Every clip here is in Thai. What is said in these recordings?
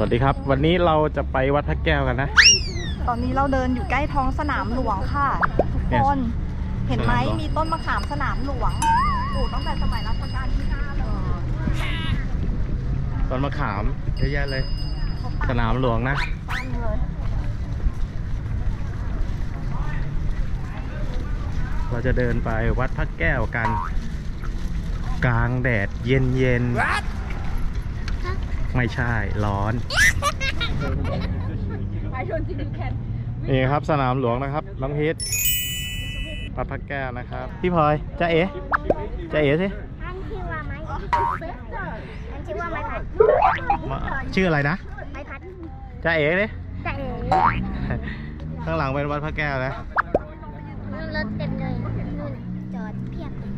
วัสดีครับ วันนี้เราจะไปวัดพระแก้วกันนะ ตอนนี้เราเดินอยู่ใกล้ท้องสนามหลวงค่ะเนี่ทุกยคนเห็นไหมสนามหลวงมีต้นมะขามสนามหลวงปลูกตั้งแต่สมัยรัชกาลที่ห้าเลยต้นมะขามเยอะแยะเลยเขาตัดสนามหลวงนะตั้งเลยเราจะเดินไปวัดพระแก้วกัน กลางแดดเย็นเย็นๆ ไม่ใช่ร้อน นี่ครับสนามหลวงนะครับ น้องพีทวัดพระแก้วนะครับ พี่พลอยจ้าเอ๋จ้าเอ๋สิอันชื่อว่าไม้อันชื่อว่าไม้พัดมาชื่ออะไรนะไม้พัดจ้าเอ๋เลยแต่เอ๋ข้างหลังเป็นวัดพระแก้วนะรถเต็มเลยนู่นจอดเพียบเลย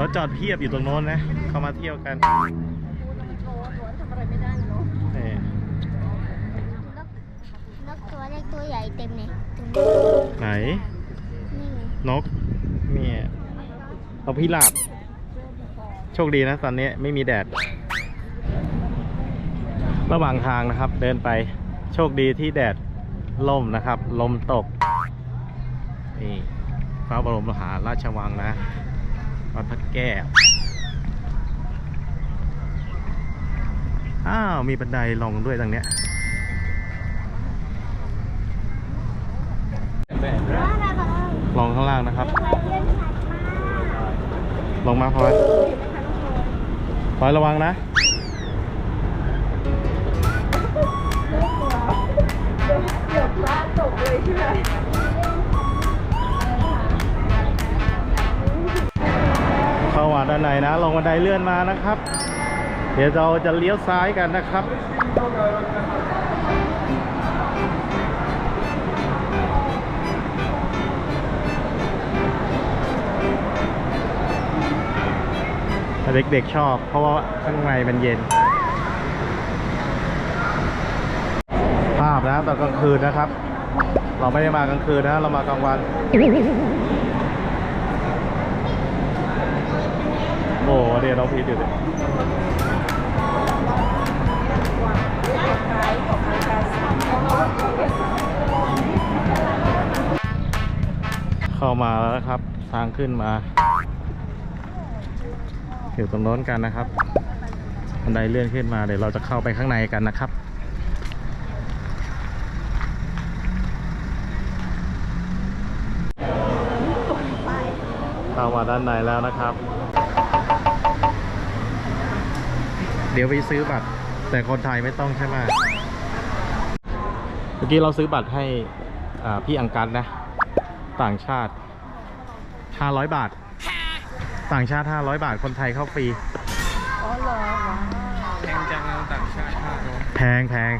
รถจอดเพียบอยู่ตรงโน้นนะ เข้ามาเที่ยวกันนี่นกนกตัว เล็กตัวใหญ่เต็มเลยตรงไหนนี้นี่ไงนกเนี่ยเอาพิราบโชคดีนะตอนนี้ไม่มีแดด ระหว่างทางนะครับ เดินไปโชคดีที่แดดล่มนะครับ ลมตก นี่พระบรมมหาราชวังนะวัดพระแก้ว อ้าว มีบันไดลงด้วยตรงเนี้ย ลงข้างล่างนะครับ ลงมาพลอยพลอยระวังนะเข้ามาด้านในนะ ลงบันไดเลื่อนมานะครับ เดี๋ยวเราจะเลี้ยวซ้ายกันนะครับ เด็กๆชอบ เพราะว่าข้างในมันเย็น ภาพนะตอนกลางคืนนะครับ เราไม่ได้มากลางคืนนะ เรามากลางวัน โอ้โหเดี๋ยวน้องพีทอยู่เลยเข้ามาแล้วนะครับ ทางขึ้นมา อยู่ตรงโน้นกันนะครับบันไดเลื่อนขึ้นมาเดี๋ยวเราจะเข้าไปข้างในกันนะครับเข้ามาด้านในแล้วนะครับ เดี๋ยวไปซื้อบัตร แต่คนไทยไม่ต้องใช่ไหมเมื่อกี้เราซื้อบัตรให้อ่าพี่อังกันนะ ต่างชาติ 500 บาท ต่างชาติ 500 บาทคนไทยเข้าฟรี อ๋อเหรอแพงจังเอาต่างชาติห้าร้อยแพงแพง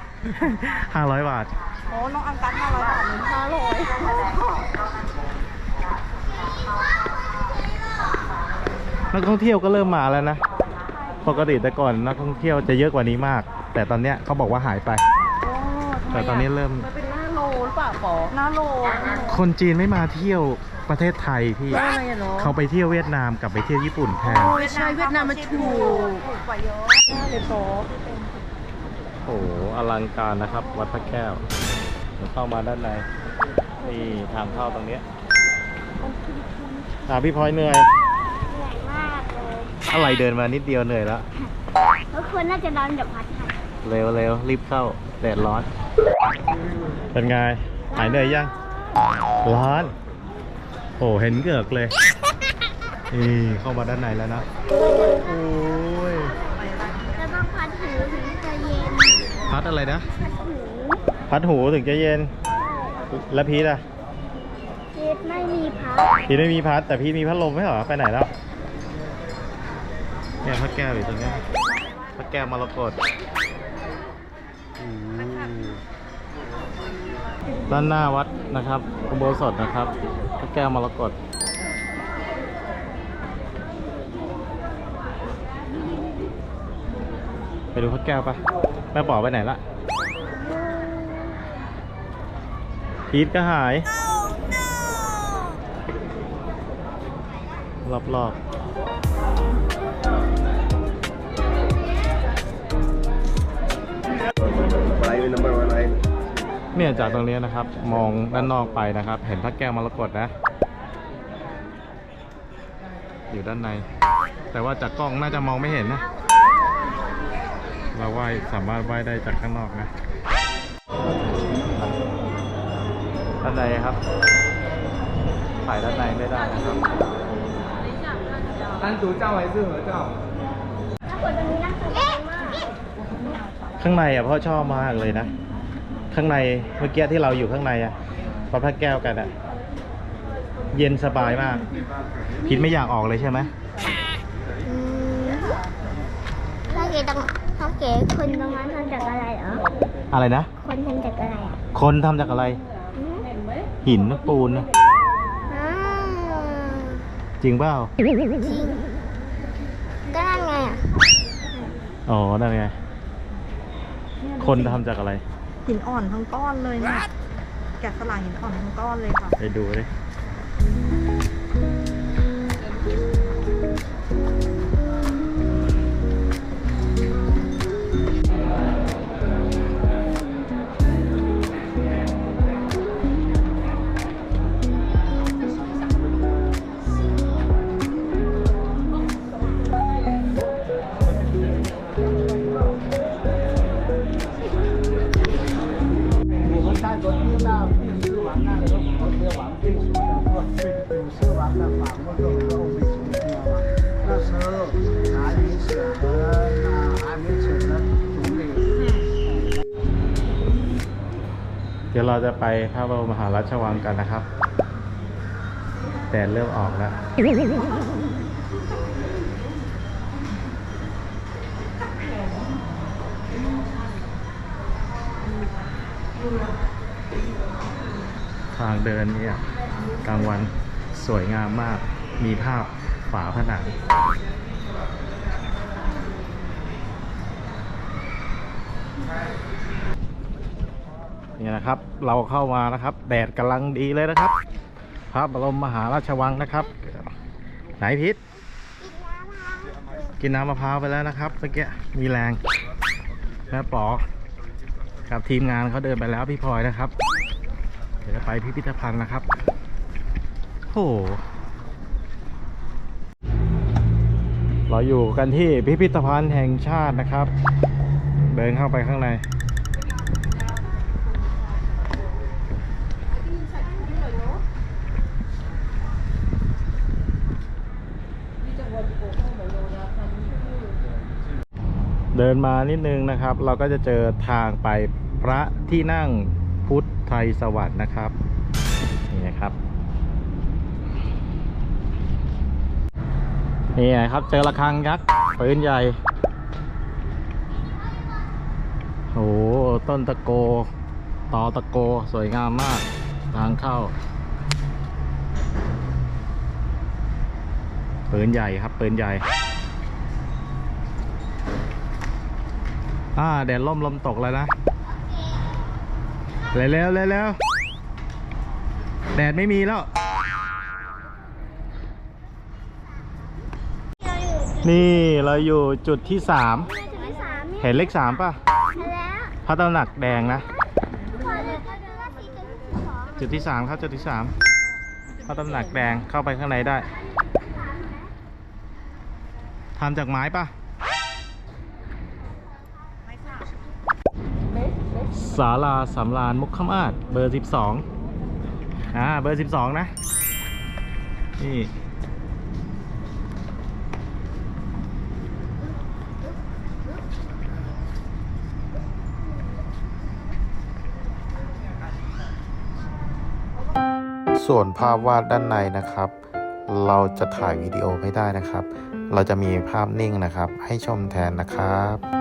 500 บาท โอ้น้องอังกัดห้าร้อยบาทหรือห้าร้อยนักท่องเที่ยวก็เริ่มมาแล้วนะ ปกติแต่ก่อนนักท่องเที่ยวจะเยอะกว่านี้มาก แต่ตอนเนี้ยเขาบอกว่าหายไปแต่ตอนนี้เริ่ม มันเป็นหน้าโลหรือเปล่าปอหน้าโลคนจีนไม่มาเที่ยว ประเทศไทยพี่อะไรอะเนาะ เขาไปเที่ยวเวียดนามกับไปเที่ยวญี่ปุ่นแทน ไม่ใช่เวียดนามมันถูกถูกกว่าเยอะเลยโตโอ้โหอลังการนะครับ วัดพระแก้วเดี๋ยวเข้ามาด้านในนี่ทางเข้าตรงเนี้ยอ่าพี่พลอยเหนื่อย เหนื่อยมากเลยอะไรเดินมานิดเดียวเหนื่อยแล้ว ทุกคนน่าจะนอนแบบพัดค่ะเร็วเร็วรีบเข้าแดดร้อน เป็นไง หายเหนื่อยยัง ร้อน โอ้เห็นเหงือกเลยนี่เข้ามาด้านในแล้วนะโอ้ยแล้วต้องพัดหูถึงจะเย็น พัดอะไรนะ พัดหูพัดหูถึงจะเย็น แล้วพีทอะพีทไม่มีพัดพีทไม่มีพัดแต่พีทมีพัดลมไม่เหรอไปไหนแล้วเนี่ยพัดแก้วอยู่ตรงเนี้ยพัดแก้วมรกตอืมด้านหน้าวัดนะครับอุโบสถนะครับพัด แก้วมรกตไปดูพัดแก้วปะแม่ป๋อไปไหนละพีทก็หาย รอบๆ number one line. เนี่ เนี่ยจากตรงนี้นะครับ มองด้านนอกไปนะครับ เห็นพระแก้วมรกตนะ อยู่ด้านใน แต่ว่าจากกล้องน่าจะมองไม่เห็นนะ เราไหว้สามารถไหว้ได้จากข้างนอกนะด้านในครับถ่ายด้านในไม่ได้นะครับอันจูเจ้าไว้ซื่อหรอเจ้าข้างในอะพ่อชอบมากเลยนะ ข้างในเมื่อกี้ที่เราอยู่ข้างในอะพระพระแก้วกันอะเย็นสบายมาก คิดไม่อยากออกเลยใช่ไหมอืมถ้าเก๋ตรงถ้าเก๋คนตรงนั้นทำจากอะไรเหรอ อะไรนะ คนทำจากอะไรอะคนทำจากอะไรอืมหินปูนนะอ่าจริงเปล่าจริงก็นั่นไงอะอ๋อนั่นไง คนทำจากอะไร หินอ่อนทั้งก้อนเลยเนี่ยแกะสลักหินอ่อนทั้งก้อนเลยค่ะ ไปดูดิ我 ดี๋ยวเราจะไปพระบรมมหาราชวังกันนะครับแต่เริ่มออกแล้วทางเดินเนี่ยกลางวันสวยงามมาก มีภาพฝาผนัง นี่นะครับ เราเข้ามานะครับ แดดกำลังดีเลยนะครับ พระบรมมหาราชวังนะครับ ไหนพิษกินน้ำมะพร้าวไปแล้วนะครับเมื่อกี้มีแรงแม่ปอกับทีมงานเขาเดินไปแล้วพี่พลอยนะครับ เดี๋ยวไปพิพิธภัณฑ์นะครับโอ้โหเราอยู่กันที่พิพิธภัณฑ์แห่งชาตินะครับ เดินเข้าไปข้างใน เดินมานิดนึงนะครับ เราก็จะเจอทางไปพระที่นั่งพุทธไทยสวัสดิ์นะครับนี่นะครับนี่ไงครับเจอระฆังยักษ์ปืนใหญ่โอ้โหต้นตะโกตอตะโกสวยงามมาก ทางเข้าปืนใหญ่ครับปืนใหญ่ อ่าแดดล่มลมตกแล้วนะเร็วเร็วเร็วเร็วแดดไม่มีแล้ว นี่เราอยู่จุดที่สามจุดที่สามเนี่ยเห็นเลขสามป่ะแล้วพระตำหนักแดงนะพอเลยก็ดูว่าที่จุดที่สองจุดที่สามครับจุดที่สามพระตำหนักแดงเข้าไปข้างในได้ทำจากไม้ป่ะ ศาลาสำรานมุขมาศเบอร์สิบสองอ่า เบอร์สิบสองนะ นี่ ส่วนภาพวาดด้านในนะครับ เราจะถ่ายวิดีโอไม่ได้นะครับ เราจะมีภาพนิ่งนะครับ ให้ชมแทนนะครับ